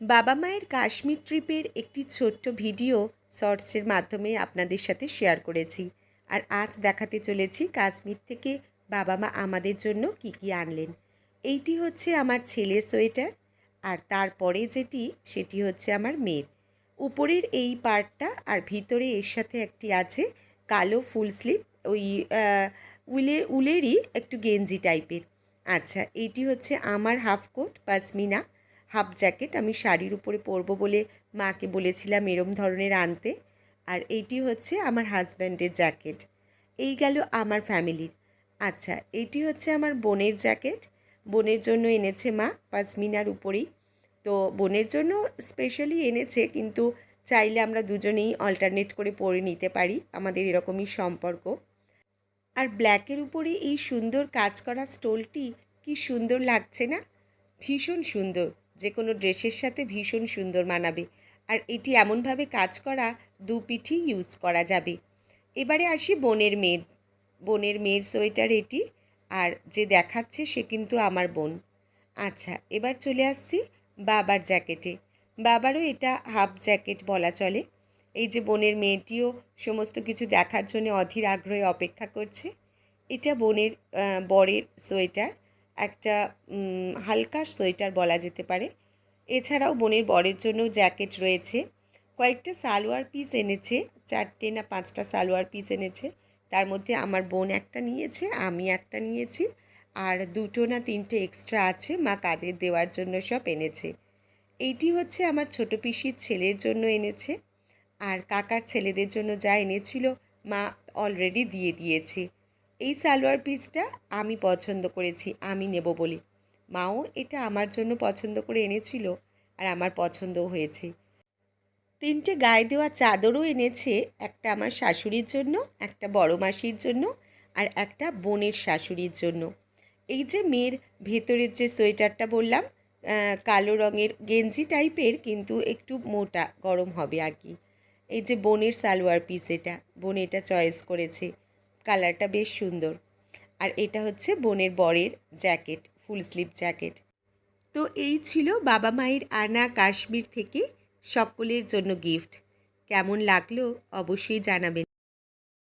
বাবা মায়ের কাশ্মীর ট্রিপের একটি ছোট্ট ভিডিও শর্টসের মাধ্যমে আপনাদের সাথে শেয়ার করেছি। আর আজ দেখাতে চলেছি কাশ্মীর থেকে বাবা মা আমাদের জন্য কি কি আনলেন। এইটি হচ্ছে আমার ছেলের সোয়েটার, আর তারপরে যেটি, সেটি হচ্ছে আমার মেয়ের। উপরের এই পার্টটা আর ভিতরে এর সাথে একটি আছে কালো ফুল স্লিপ, ওই উলে, উলেরই একটু গেঞ্জি টাইপের। আচ্ছা এইটি হচ্ছে আমার half coat pashmina half jacket আমি শাড়ির উপরে পরবো বলে মাকে বলেছিলাম এরম ধরনের আনতে। আর এইটি হচ্ছে আমার হাজব্যান্ডের জ্যাকেট। এই গেল আমার ফ্যামিলির আচ্ছা এইটি হচ্ছে আমার বোনের জ্যাকেট। বোনের জন্য এনেছে মা পাসমিনার উপরেই। তো বোনের জন্য স্পেশালি এনেছে কিন্তু চাইলে আমরা দুজনেই অল্টারনেট করে পরে নিতে পারি, আমাদের এরকমই সম্পর্ক। আর ব্ল্যাকের উপরে এই সুন্দর কাজ করা স্টোলটি কি সুন্দর লাগছে না? ভীষণ সুন্দর। যে কোনো ড্রেসের সাথে ভীষণ সুন্দর মানাবে। আর এটি এমনভাবে কাজ করা দু পিঠি ইউজ করা যাবে। এবারে আসি বোনের মেয়ে বোনের মেয়ের সোয়েটার এটি, আর যে দেখাচ্ছে সে কিন্তু আমার বোন। আচ্ছা এবার চলে আসছি বাবার জ্যাকেটে। বাবারও এটা হাফ জ্যাকেট বলা চলে। এই যে বোনের মেয়েটিও সমস্ত কিছু দেখার জন্য অধীর আগ্রহে অপেক্ষা করছে। এটা বোনের বরের সোয়েটার। একটা হালকা সোয়েটার বলা যেতে পারে। এছাড়াও বোনের বরের জন্য জ্যাকেট রয়েছে। কয়েকটা সালোয়ার পিস এনেছে, চারটে না পাঁচটা সালোয়ার পিস এনেছে। তার মধ্যে আমার বোন একটা নিয়েছে, আমি একটা নিয়েছি। আর দুটো না তিনটে এক্সট্রা আছে, মা কাদের দেওয়ার জন্য সব এনেছে। এইটি হচ্ছে আমার ছোট পিসির ছেলের জন্য এনেছে। আর কাকার ছেলেদের জন্য যা এনেছিল, মা অলরেডি দিয়ে দিয়েছে। এই সালোয়ার পিসটা আমি পছন্দ করেছি, আমি নেব বলে। মাও এটা আমার জন্য পছন্দ করে এনেছিল আর আমার পছন্দও হয়েছে। তিনটে গায়ে দেওয়া চাদরও এনেছে, একটা আমার শাশুড়ির জন্য, একটা বড় মাসির জন্য আর একটা বোনের শাশুড়ির জন্য। এই যে মেয়ের ভেতরের যে সোয়েটারটা বললাম কালো রঙের গেঞ্জি টাইপের কিন্তু একটু মোটা, গরম হবে আর কি। এই যে বোনের সালোয়ার পিস এটা, বোন এটা চয়েস করেছে। কালারটা বেশ সুন্দর। আর এটা হচ্ছে বোনের বরের জ্যাকেট, ফুল স্লিভ জ্যাকেট। তো এই ছিল বাবা মায়ের আনা কাশ্মীর থেকে সকলের জন্য গিফট। কেমন লাগল অবশ্যই জানাবেন।